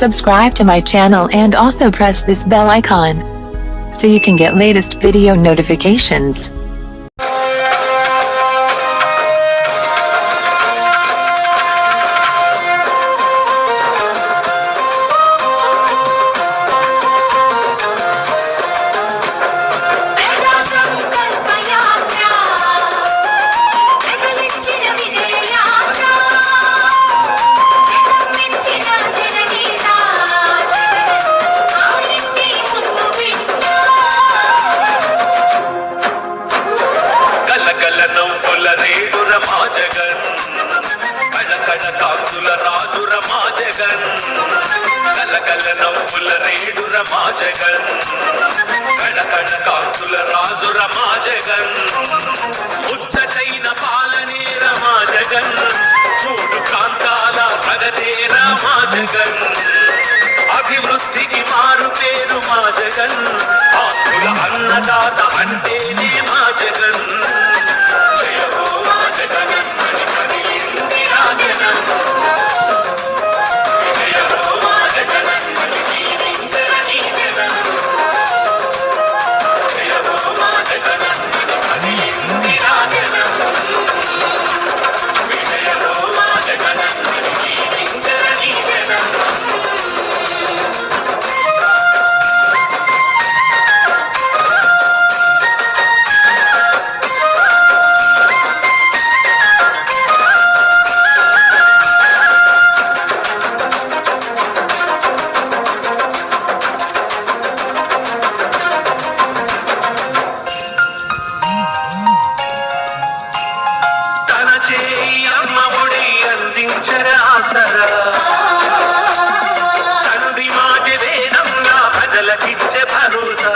Subscribe to my channel and also press this bell icon so you can get latest video notifications. మా జగన్ కళకళ కాకుల రాజుర మా జగన్ కలకల నవ్వుల రేడుర మా జగన్ కళకళ కాకుల రాజుర మా జగన్ ముచ్చటైన పాలనేర మా జగన్ ఆసరా. తండ్రి మాట వేదంగా ప్రజలకిచ్చే భరోసా.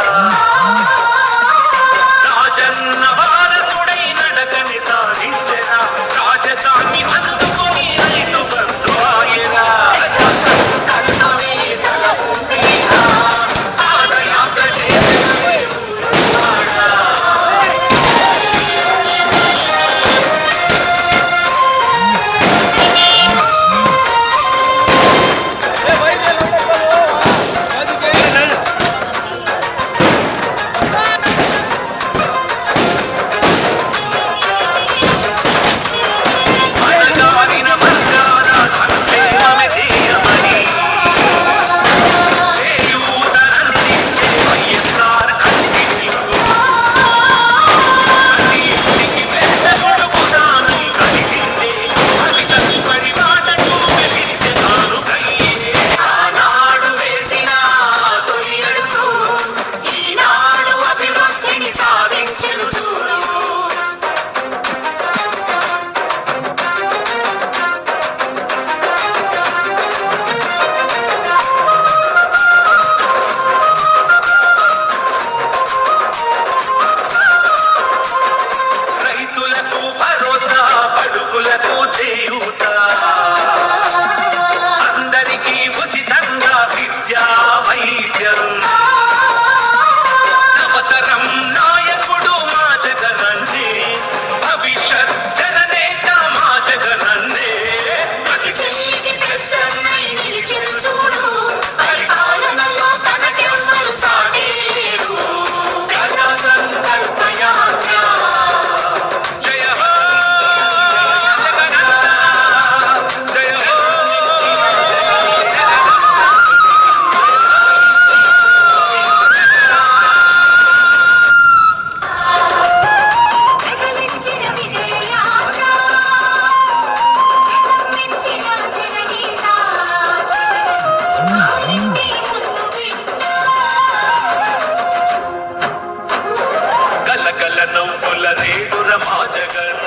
తాకుల నేడుర మా జగన్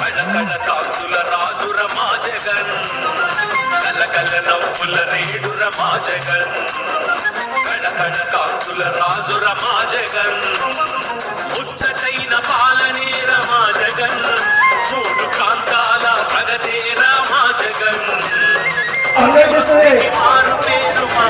కళకళ తాకుల నాదుర మా జగన్ కలకల నవ్వుల నేడుర మా జగన్ కళకళ తాకుల రాజుర మా జగన్ ముచ్చటైన పాలనేర మా జగన్ ప్రాంతాల ప్రగతేర మా మారు పేరు మా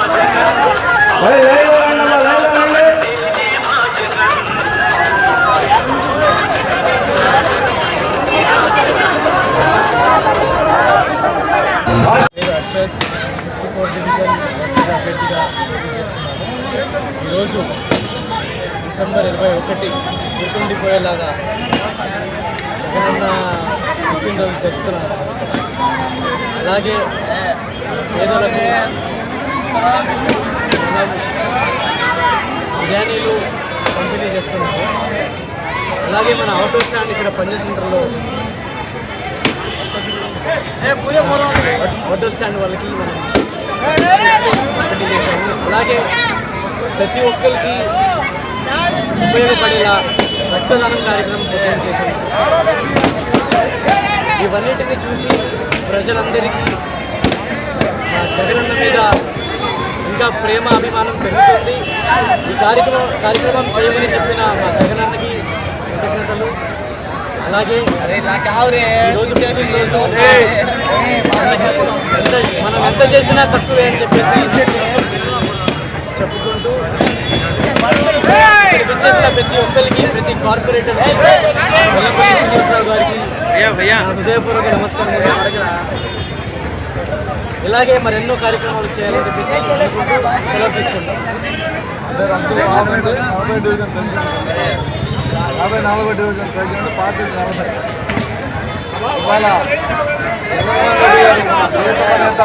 డిసెంబర్ ఇరవై ఒకటి గుర్తుండిపోయేలాగా జగనన్న పుట్టినరోజు జరుపుతున్నాం అలాగే పేదలకు బిర్యానీలు పంపిణీ చేస్తున్నాము అలాగే మన ఆటో స్టాండ్ ఇక్కడ పని సెంటర్లో ఆటో స్టాండ్ వాళ్ళకి మనం పంపిణీ చేశాము. అలాగే ప్రతి ఒక్కరికి ఉపయోగపడేలా రక్తదానం కార్యక్రమం పూర్తి చేశాము ఇవన్నిటిని చూసి ప్రజలందరికీ మా జగనన్న మీద ఇంకా ప్రేమ అభిమానం పెరుగుతుంది. ఈ కార్యక్రమం కార్యక్రమం చేయమని చెప్పిన మా జగనన్నకి కృతజ్ఞతలు. అలాగే ఈరోజు రోజు ఎంత మనం ఎంత చేసినా తక్కువే అని చెప్పేసి చెప్పుకుంటూ ఇక్కడికి వచ్చేసిన ప్రతి ఒక్కరికి ప్రతి కార్పొరేటర్ వెల్లంపల్లి శ్రీనివాసరావు గారికి హృదయపూర్వక నమస్కారం ఇలాగే మరెన్నో కార్యక్రమాలు చేయాలని చెప్పేసి సెలవు తీసుకుంటాం నలభై డివిజన్ ప్రెసిడెంట్. యాభై నాలుగో డివిజన్ ప్రెసిడెంట్ పార్టీ నలభై. ఇవాళ జగన్మోహన్ రెడ్డి గారి ప్రియతమ నేత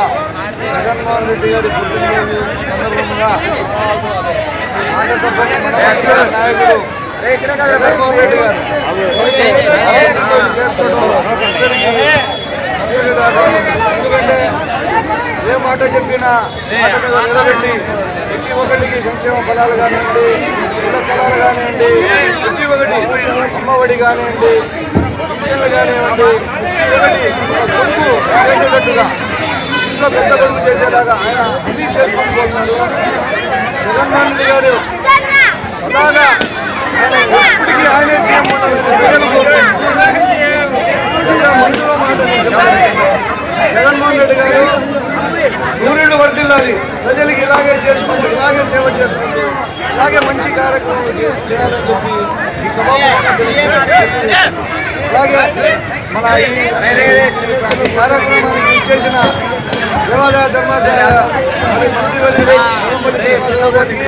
జగన్మోహన్ రెడ్డి గారి పుట్టినరోజు సందర్భంగా మాట తప్పని మన పక్ష నాయకుడు జగన్మోహన్ రెడ్డి గారు పుట్టినరోజు ఎందుకంటే ఏ మాట చెప్పినా మాట మీద నిలబెట్టి ప్రతి ఒక్కరికి సంక్షేమ ఫలాలు కానివ్వండి ఇళ్ళ స్థలాలు కానివ్వండి ప్రతి ఒక్కటి అమ్మఒడి కానివ్వండి పింఛన్లు కానివ్వండి ప్రతి ఒక్కటి ఒక కొడుకు చేసేటట్టుగా ఇంట్లో పెద్ద గొడుగు చేసేలాగా ఆయన అన్నీ చేసుకొని పోతున్నాడు జగన్మోహన్ రెడ్డి గారు సదాగా ఆయన ఎప్పటికీ ఆయన సీఎం ఉండాలని ప్రజలు కోరుకుంటున్నారు మనసులో మాట జగన్మోహన్ రెడ్డి గారు నూరేళ్ళు వర్దిల్లాలి ప్రజలకి ఇలాగే చేసుకుంటూ ఇలాగే సేవ చేసుకుంటూ ఇలాగే మంచి కార్యక్రమాలు చేయాలని చెప్పి ఈ సభాముఖంగా అలాగే మన ఈ ఈ కార్యక్రమానికి ఇచ్చేసిన దేవాలయ ధర్మాదాయ మరి మంత్రివర్యులు వెల్లంపల్లి శ్రీనివాసరావు గారికి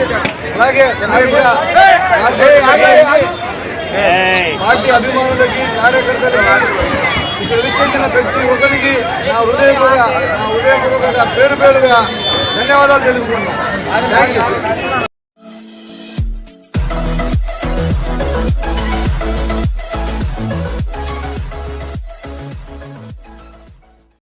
అలాగే స్థానిక కార్పొరేటర్లకి, పార్టీ అభిమానులకి కార్యకర్తలకి ఇక్కడ విచ్చేసిన ప్రతి ఒక్కరికి నా హృదయపూర్వక నా హృదయపూర్వకంగా పేరు పేరుగా ధన్యవాదాలు తెలుపుకున్నాను థ్యాంక్ యూ